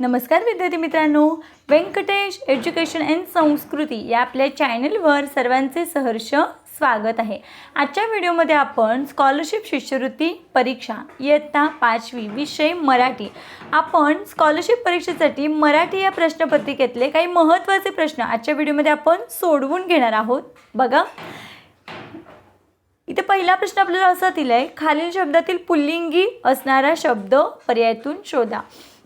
नमस्कार विद्यार्थी मित्रांनो. व्यंकटेश एज्युकेशन अँड संस्कृती या आपल्या चॅनलवर सर्वांचे सहर्ष स्वागत आहे. आजच्या व्हिडिओमध्ये आपण स्कॉलरशिप शिष्यवृत्ती परीक्षा इयत्ता पाचवी विषय मराठी. आपण स्कॉलरशिप परीक्षेसाठी मराठी या प्रश्नपत्रिकेतले काही महत्त्वाचे प्रश्न आजच्या व्हिडिओमध्ये आपण सोडवून घेणार आहोत. बघा. इथे पहिला प्रश्न आपल्याला असा आहे खालील शब्दातील पुल्लिंगी असणारा शब्द पर्यायातून शोधा.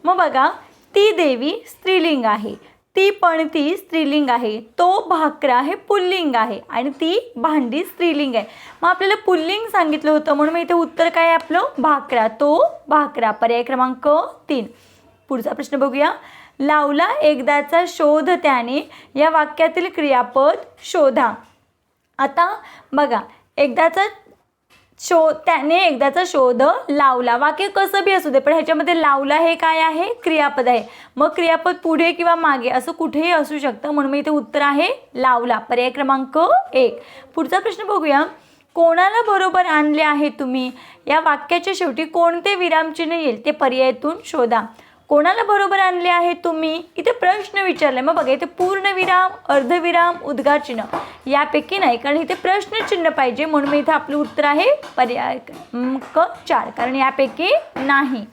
मग बघा ती देवी स्त्रीलिंग आहे. ती पण ती स्त्रीलिंग आहे. तो भाकरा हे पुल्लिंग आहे. आणि ती भांडी स्त्रीलिंग आहे. मग आपल्याला पुल्लिंग सांगितलं होतं. म्हणून मग इथे उत्तर काय आहे आपलं? भाकरा. तो भाकरा. पर्याय क्रमांक तीन. पुढचा प्रश्न बघूया. लावला एकदाचा शोध त्याने. या वाक्यातील क्रियापद शोधा. आता बघा. एकदाचा शो त्याने एकदाचा शोध लावला वाक्य कसं बी असू दे पण ह्याच्यामध्ये लावला हे काय आहे? क्रियापद आहे. मग क्रियापद पुढे किंवा मागे असं कुठेही असू शकतं म्हणून मी इथे उत्तर आहे लावला. पर्याय क्रमांक एक. पुढचा प्रश्न बघूया. कोणाला बरोबर आणले आहे तुम्ही? या वाक्याच्या शेवटी कोणते विरामचिन्ह येईल ते पर्यायातून शोधा. कोणाला बरोबर आणले आहे तुम्ही? इथे प्रश्न विचारले. मग बघा इथे पूर्णविराम अर्धविराम उद्गार चिन्ह. यापैकी नाही कारण इथे प्रश्नचिन्ह पाहिजे. म्हणून मी इथे आपलं उत्तर आहे पर्याय क चार कारण यापैकी नाही.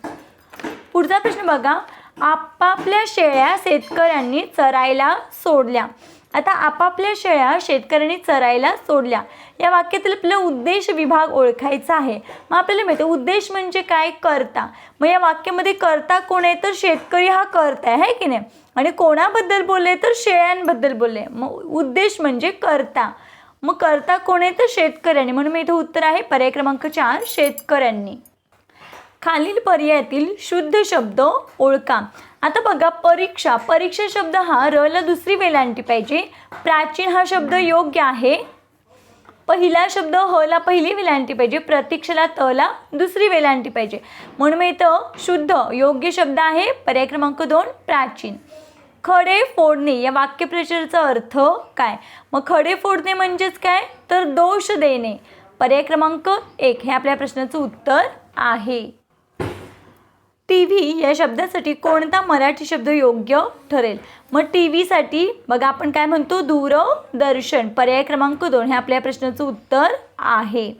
पुढचा प्रश्न बघा. आपापल्या शेळ्या शेतकऱ्यांनी चरायला सोडल्या. आता आपापल्या शेळ्या शेतकऱ्यांनी चरायला सोडल्या. या वाक्यातील आपला उद्देश विभाग ओळखायचा आहे. मग आपल्याला माहिती आहे, उद्देश म्हणजे काय? करता. मग या वाक्यामध्ये करता कोण आहे? तर शेतकरी हा करता आहे की नाही? आणि कोणाबद्दल बोलले? तर शेळ्यांबद्दल बोलले. मग उद्देश म्हणजे करता. मग करता कोण आहे? तर शेतकऱ्यांनी. म्हणून मी इथं उत्तर आहे पर्याय क्रमांक चार शेतकऱ्यांनी. खालील पर्यायातील शुद्ध शब्द ओळखा. आता बघा परीक्षा. परीक्षा शब्द हा र ला दुसरी वेलांटी पाहिजे. प्राचीन हा शब्द योग्य आहे. पहिला शब्द ह ला पहिली वेलांटी पाहिजे. प्रतीक्षेला त ला दुसरी वेलांटी पाहिजे. म्हणून मी इथं शुद्ध योग्य शब्द आहे. पर्याय क्रमांक दोन प्राचीन. खडे फोडणे या वाक्यप्रचाराचा अर्थ काय? मग खडे फोडणे म्हणजेच काय? तर दोष देणे. पर्याय क्रमांक एक हे आपल्या प्रश्नाचं उत्तर आहे. टी व्ही या शब्दासाठी कोणता मराठी शब्द योग्य ठरेल? मग टी व्हीसाठी बघा आपण काय म्हणतो? दूरदर्शन. पर्याय क्रमांक दोन हे आपल्या प्रश्नाचं उत्तर आहे.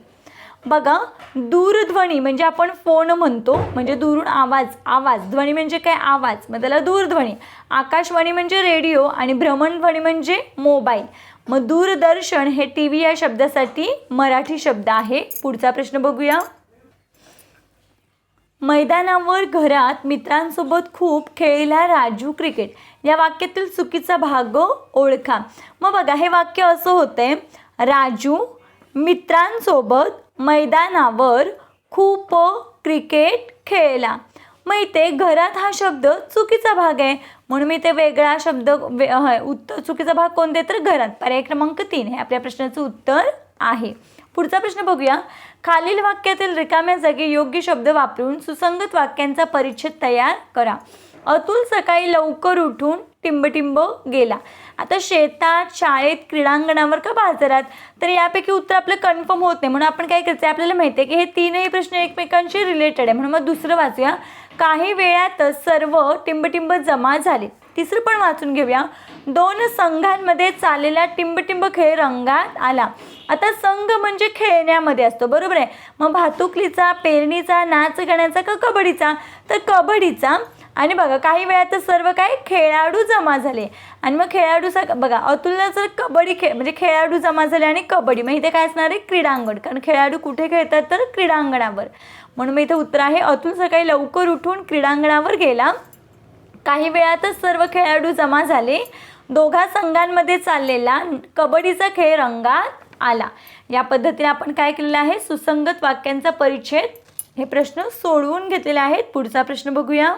बघा दूरध्वनी म्हणजे आपण फोन म्हणतो म्हणजे दुरून आवाज. आवाज. ध्वनी म्हणजे काय? आवाज. मग त्याला दूरध्वनी. आकाशवाणी म्हणजे रेडिओ आणि भ्रमणध्वनी म्हणजे मोबाईल. मग दूरदर्शन हे टी व्ही या शब्दासाठी मराठी शब्द आहे. पुढचा प्रश्न बघूया. मैदानावर घरात मित्रांसोबत खूप खेळला राजू क्रिकेट. या वाक्यातील चुकीचा भाग हो, ओळखा. मग बघा हे वाक्य असं होते राजू मित्रांसोबत मैदानावर खूप क्रिकेट खेळला. मग इथे घरात हा शब्द चुकीचा भाग आहे. म्हणून मी ते वेगळा शब्द वे उत्तर चुकीचा भाग कोणते तर घरात. पर्याय क्रमांक तीन हे आपल्या प्रश्नाचं उत्तर आहे. पुढचा प्रश्न बघूया. खालील वाक्यातील रिकाम्या जागी योग्य शब्द वापरून सुसंगत वाक्यांचा परिच्छेद तयार करा. अतुल सकाळी लवकर उठून टिंबटिंब गेला. आता शेतात शाळेत क्रीडांगणावर का बाजारात? तर यापैकी उत्तर आपलं कन्फर्म होत नाही. म्हणून आपण काय करायचं आहे? आपल्याला माहिती आहे की हे तीनही प्रश्न एकमेकांशी रिलेटेड आहे. म्हणून मग दुसरं वाचूया. काही वेळातच सर्व टिंबटिंब जमा झाले. तिसरं पण वाचून घेऊया. दोन संघांमध्ये चाललेला टिंबटिंब खेळ रंगात आला. आता संघ म्हणजे खेळण्यामध्ये असतो बरोबर आहे? मग भातुकलीचा पेरणीचा नाच गाण्याचा का कबड्डीचा? तर कबड्डीचा. आणि बघा काही वेळात सर्व काय खेळाडू जमा झाले. आणि मग खेळाडूचा बघा अतुलला जर कबड्डी खेळ म्हणजे खेळाडू जमा झाले आणि कबड्डी मग इथे काय असणार आहे? क्रीडांगण. कारण खेळाडू कुठे खेळतात? तर क्रीडांगणावर. म्हणून मग इथे उत्तर आहे अतुल सकाळी लवकर उठून क्रीडांगणावर गेला. काही वेळातच सर्व खेळाडू जमा झाले. दोघा संघांमध्ये चाललेला कबड्डीचा खेळ रंगात आला. या पद्धतीने आपण काय केलेलं आहे? सुसंगत वाक्यांचा परिच्छेद हे प्रश्न सोडवून घेतलेले आहेत. पुढचा प्रश्न बघूया.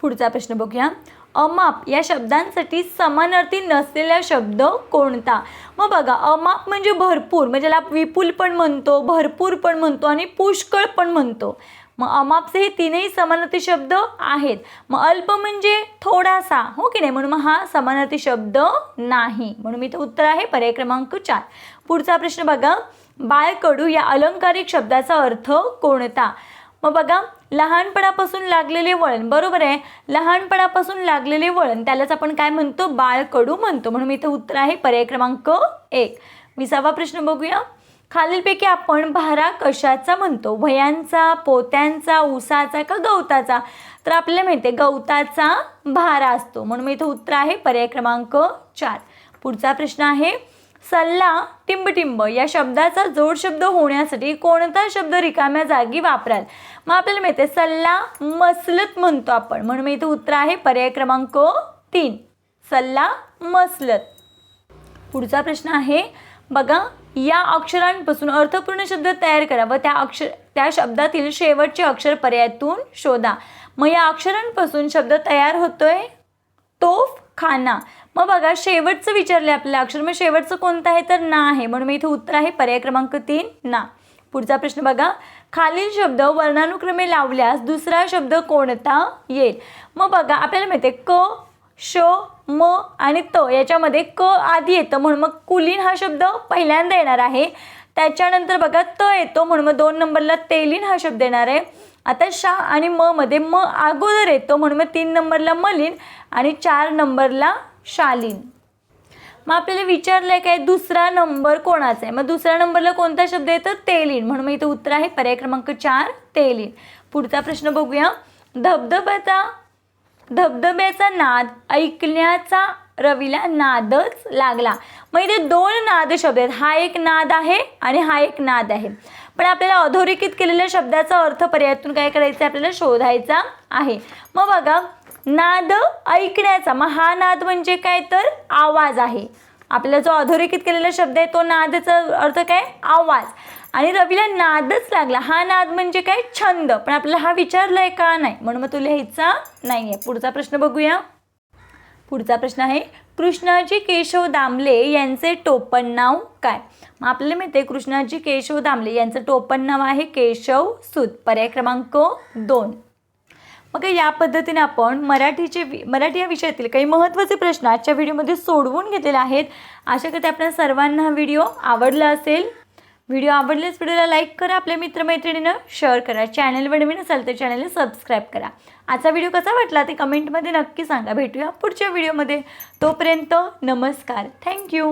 पुढचा प्रश्न बघूया. अमाप या शब्दांसाठी समानार्थी नसलेला शब्द कोणता? मग बघा अमाप म्हणजे भरपूर. म्हणजे याला विपुल पण म्हणतो भरपूर पण म्हणतो आणि पुष्कळ पण म्हणतो. मग अमापचे हे तीनही समानार्थी शब्द आहेत. मग अल्प म्हणजे थोडासा हो की नाही? म्हणून मग हा समानार्थी शब्द नाही. म्हणून मी इथं उत्तर आहे पर्याय क्रमांक चार. पुढचा प्रश्न बघा. बाळकडू या अलंकारिक शब्दाचा अर्थ कोणता? मग बघा लहानपणापासून लागलेले वळण बरोबर आहे? लहानपणापासून लागलेले वळण त्यालाच आपण काय म्हणतो? बाळकडू म्हणतो. म्हणून इथं उत्तर आहे पर्याय क्रमांक एक. विसावा प्रश्न बघूया. खालीलपैकी आपण भारा कशाचा म्हणतो? वयांचा पोत्यांचा ऊसाचा का गवताचा? तर आपल्याला माहिती आहे गवताचा भारा असतो. म्हणून इथं उत्तर आहे पर्याय क्रमांक चार. पुढचा प्रश्न आहे सल्ला टिंबटिंब. या शब्दाचा जोड शब्द होण्यासाठी कोणता शब्द रिकाम्या जागी वापराल? मग आपल्याला माहिती आहे सल्ला मसलत म्हणतो आपण. म्हणून इथं उत्तर आहे पर्याय क्रमांक तीन. सल्ला मसलत. पुढचा प्रश्न आहे बघा या अक्षरांपासून अर्थपूर्ण शब्द तयार करा व त्या अक्षर त्या शब्दातील शेवटचे अक्षर पर्यायातून शोधा. मग या अक्षरांपासून शब्द तयार होतोय? तोफ खाना. मग बघा शेवटचं विचारले आपल्याला अक्षर. मग शेवटचं कोणतं आहे? तर ना आहे. म्हणून मी इथे उत्तर आहे पर्याय क्रमांक तीन ना. पुढचा प्रश्न बघा. खालील शब्द वर्णानुक्रमे लावल्यास दुसरा शब्द कोणता? येईल. मग बघा आपल्याला माहिती आहे क श म आणि त याच्यामध्ये क आधी येतं. म्हणून मग कुलीन हा शब्द पहिल्यांदा येणार आहे. त्याच्यानंतर बघा त येतो. म्हणून मग दोन नंबरला तेलीन हा शब्द येणार आहे. आता शा आणि म मध्ये म अगोदर येतो. म्हणून मग तीन नंबरला मलिन आणि चार नंबरला शालीन. मग आपल्याला विचारलं आहे काय दुसरा नंबर कोणाचा आहे? मग दुसऱ्या नंबरला कोणता शब्द येतो? तेलीन. म्हणून मग इथं उत्तर आहे पर्याय क्रमांक चार तेलीन. पुढचा प्रश्न बघूया. धबधब्याचा धबधब्याचा नाद ऐकण्याचा रवीला नादच लागला. मग इथे दोन नाद शब्द आहेत. हा एक नाद आहे आणि हा एक नाद आहे. पण आपल्याला अधोरेखित केलेल्या शब्दाचा अर्थ पर्यायातून काय करायचं आहे? आपल्याला शोधायचा आहे. मग बघा नाद ऐकण्याचा मग हा नाद म्हणजे काय? तर आवाज आहे. आपला जो अधोरेखित केलेला शब्द आहे तो नादचा अर्थ काय? आवाज. आणि रवीला नादच लागला. हा नाद म्हणजे काय? छंद. पण आपल्याला हा विचारलाय का नाही? म्हणून मग तो लिहायचा नाही आहे पुढचा प्रश्न बघूया. पुढचा प्रश्न आहे कृष्णाजी केशव दामले यांचे टोपण नाव काय? मग आपल्याला माहिती आहे कृष्णाजी केशव दामले यांचं टोपण नाव आहे केशव सूत. पर्याय क्रमांक दोन. मग या पद्धतीने आपण मराठीचे वि मराठी या विषयातील काही महत्त्वाचे प्रश्न आजच्या व्हिडिओमध्ये सोडवून घेतलेले आहेत. आशा करते आपल्या सर्वांना हा व्हिडिओ आवडला असेल. व्हिडिओ आवडल्यास व्हिडिओला लाईक करा आपल्या मित्रमैत्रिणीनं शेअर करा चॅनलवर नवीन असाल तर चॅनलला सबस्क्राईब करा. आजचा व्हिडिओ कसा वाटला ते कमेंटमध्ये नक्की सांगा. भेटूया पुढच्या व्हिडिओमध्ये. तोपर्यंत नमस्कार. थँक्यू